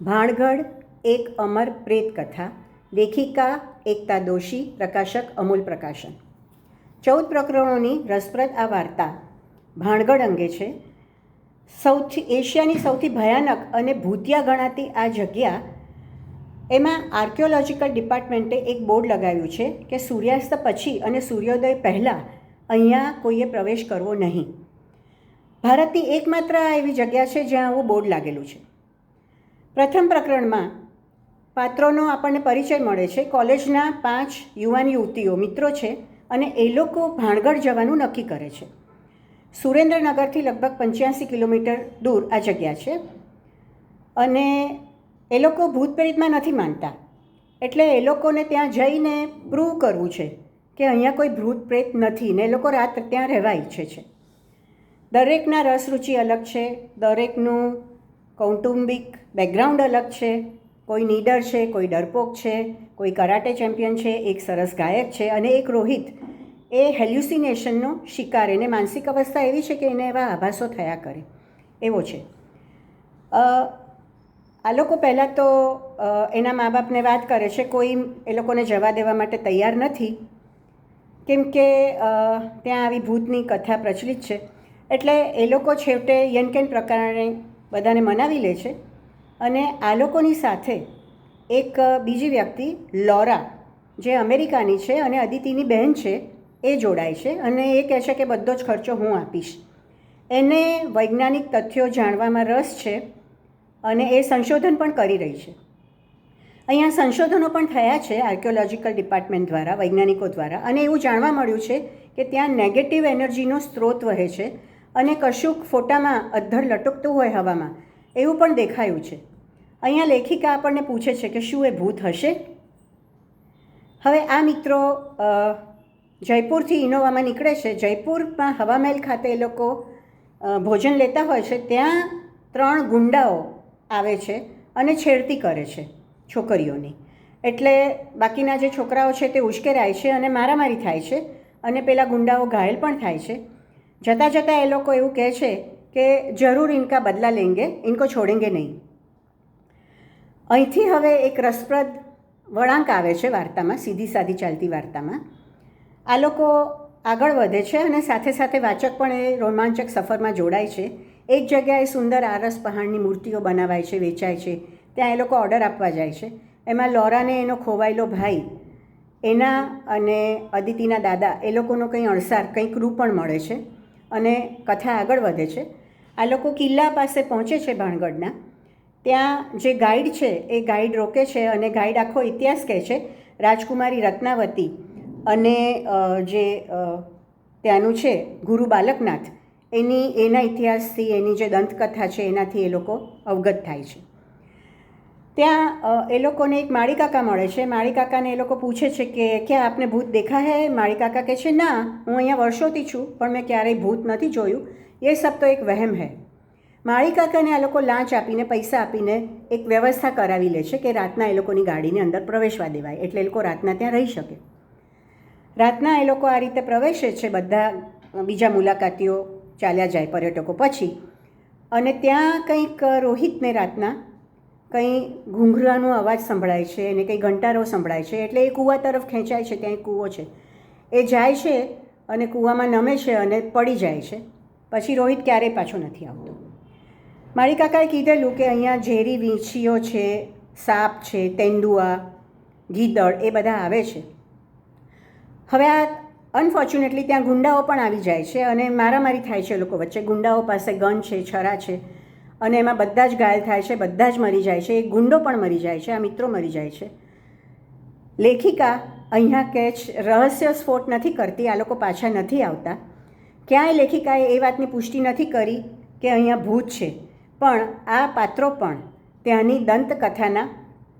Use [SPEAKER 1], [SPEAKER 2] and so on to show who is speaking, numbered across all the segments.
[SPEAKER 1] ભાણગઢ એક અમર પ્રેત કથા, લેખિકા એકતા દોશી, પ્રકાશક અમૂલ પ્રકાશન. ચૌદ પ્રકરણોની રસપ્રદ આ વાર્તા ભાણગઢ અંગે છે. સૌથી, એશિયાની સૌથી ભયાનક અને ભૂતિયા ગણાતી આ જગ્યા, એમાં આર્કિયોલોજીકલ ડિપાર્ટમેન્ટે એક બોર્ડ લગાવ્યું છે કે સૂર્યાસ્ત પછી અને સૂર્યોદય પહેલાં અહીંયા કોઈએ પ્રવેશ કરવો નહીં. ભારતની એકમાત્ર આ એવી જગ્યા છે જ્યાં આવું બોર્ડ લાગેલું છે. પ્રથમ પ્રકરણમાં પાત્રોનો આપણને પરિચય મળે છે. કોલેજના પાંચ યુવાન યુવતીઓ મિત્રો છે અને એ લોકો ભાણગઢ જવાનું નક્કી કરે છે. સુરેન્દ્રનગરથી લગભગ પંચ્યાસી કિલોમીટર દૂર આ જગ્યા છે અને એ લોકો ભૂતપ્રેતમાં નથી માનતા. એટલે એ લોકોને ત્યાં જઈને પ્રૂવ કરવું છે કે અહીંયા કોઈ ભૂત પ્રેત નથી ને એ લોકો રાત ત્યાં રહેવા ઈચ્છે છે. દરેકના રસ રુચિ અલગ છે, દરેકનું કૌટુંબિક બેકગ્રાઉન્ડ અલગ છે, કોઈ નીડર છે, કોઈ ડરપોક છે, કોઈ કરાટે ચેમ્પિયન છે, એક સરસ ગાયક છે અને એક રોહિત. એ હેલ્યુસિનેશનનો શિકાર, એને માનસિક અવસ્થા એવી છે કે એને એવા આભાસો થયા કરે. એવો છે. આ લોકો પહેલાં તો એના મા બાપને વાત કરે છે, કોઈ એ લોકોને જવા દેવા માટે તૈયાર નથી. કેમ કે ત્યાં આવી ભૂતની કથા પ્રચલિત છે. એટલે એ લોકો છેવટે યનકેન પ્રકારે બધાને મનાવી લે છે. અને આ લોકોની સાથે એક બીજી વ્યક્તિ, લોરા, જે અમેરિકાની છે અને અદિતિની બહેન છે, એ જોડાય છે અને એ કહે છે કે બધો જ ખર્ચો હું આપીશ. એને વૈજ્ઞાનિક તથ્યો જાણવામાં રસ છે અને એ સંશોધન પણ કરી રહી છે. અહીંયા સંશોધનો પણ થયા છે આર્કિયોલોજીકલ ડિપાર્ટમેન્ટ દ્વારા, વૈજ્ઞાનિકો દ્વારા અને એવું જાણવા મળ્યું છે કે ત્યાં નેગેટિવ એનર્જીનો સ્ત્રોત વહે છે અને કશુંક ફોટામાં અધ્ધર લટકતું હોય હવામાં. એવું પણ દેખાયું છે. અહીંયા લેખિકા આપણને પૂછે છે કે શું એ ભૂત હશે? હવે આ મિત્રો જયપુરથી ઇનોવામાં નીકળે છે. જયપુરમાં હવામહેલ ખાતે એ લોકો ભોજન લેતા હોય છે. ત્યાં ત્રણ ગુંડાઓ આવે છે અને છેડતી કરે છે છોકરીઓની. એટલે બાકીના જે છોકરાઓ છે તે ઉશ્કેરાય છે અને મારામારી થાય છે અને પેલા ગુંડાઓ ઘાયલ પણ થાય છે. જતાં જતાં એ લોકો એવું કહે છે કે જરૂર ઇનકા બદલા લેંગે, ઇનકો છોડેંગે નહીં. અહીંથી હવે એક રસપ્રદ વળાંક આવે છે વાર્તામાં, સીધી સાદી ચાલતી વાર્તામાં. આ લોકો આગળ વધે છે અને સાથે સાથે વાચક પણ એ રોમાંચક સફરમાં જોડાય છે. એક જગ્યાએ સુંદર આરસ પહાડની મૂર્તિઓ બનાવાય છે, વેચાય છે, ત્યાં એ લોકો ઓર્ડર આપવા જાય છે. એમાં લોરાને એનો ખોવાયેલો ભાઈ, એના અને અદિતિના દાદા, એ લોકોનો કંઈ અણસાર કંઈક રૂપ પણ મળે છે. અને કથા આગળ વધે છે. આ લોકો કિલ્લા પાસે પહોંચે છે ભાણગઢના ત્યાં જે ગાઈડ છે, એ ગાઈડ રોકે છે અને ગાઈડ આખો ઇતિહાસ કહે છે. રાજકુમારી રત્નાવતી અને જે ત્યાંનું છે, ગુરુ બાલકનાથ, એની, એના ઇતિહાસથી, એની જે દંતકથા છે, એનાથી એ લોકો અવગત થાય છે. ત્યાં એ લોકોને એક માળી કાકા મળે છે. માળી કાકાને એ લોકો પૂછે છે કે, ક્યાં આપને ભૂત દેખા હે? માળી કાકા કહે છે, ના, હું અહીંયા વર્ષોથી છું, પણ મેં ક્યારેય ભૂત નથી જોયું. એ સબ તો એક વહેમ હે. માળી કાકાને આ લોકો લાંચ આપીને, પૈસા આપીને એક વ્યવસ્થા કરાવી લે છે કે રાતના એ લોકોની ગાડીની અંદર પ્રવેશવા દેવાય, એટલે એ લોકો રાતના ત્યાં રહી શકે. રાતના એ લોકો આ રીતે પ્રવેશે છે, બધા બીજા મુલાકાતીઓ ચાલ્યા જાય પર્યટકો પછી. અને ત્યાં કંઈક રોહિતને રાતના કંઈ ઘૂંઘરાનો અવાજ સંભળાય છે અને કંઈ ઘંટારો સંભળાય છે, એટલે એ કૂવા તરફ ખેંચાય છે, ત્યાં કૂવો છે. એ જાય છે અને કૂવામાં નમે છે અને પડી જાય છે. પછી રોહિત ક્યારેય પાછો નથી આવતો. મારી કાકાએ કીધેલું કે અહીંયા ઝેરી વીંછીઓ છે, સાપ છે, તેંડુઆ, ગીદડ એ બધા આવે છે. હવે આ અનફોર્ચ્યુનેટલી ત્યાં ગુંડાઓ પણ આવી જાય છે અને મારામારી થાય છે લોકો વચ્ચે. ગુંડાઓ પાસે ગન છે, છરા છે અને એમાં બધા જ ઘાયલ થાય છે, બધા જ મરી જાય છે, એક ગુંડો પણ મરી જાય છે, આ મિત્રો મરી જાય છે. લેખિકા અહીંયા કે રહસ્ય સ્ફોટ નથી કરતી, આ લોકો પાછા નથી આવતા. ક્યાંય લેખિકાએ એ વાતની પુષ્ટિ નથી કરી કે અહીંયા ભૂત છે, પણ આ પાત્રો પણ ત્યાંની દંતકથાના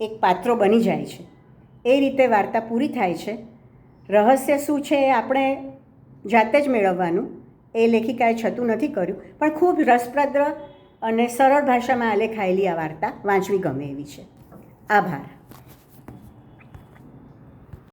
[SPEAKER 1] એક પાત્રો બની જાય છે. એ રીતે વાર્તા પૂરી થાય છે. રહસ્ય શું છે એ આપણે જાતે જ મેળવવાનું, એ લેખિકાએ છતું નથી કર્યું, પણ ખૂબ રસપ્રદ અને સરળ ભાષામાં આલેખાયેલી આ વાર્તા વાંચવી ગમે એવી છે. આભાર.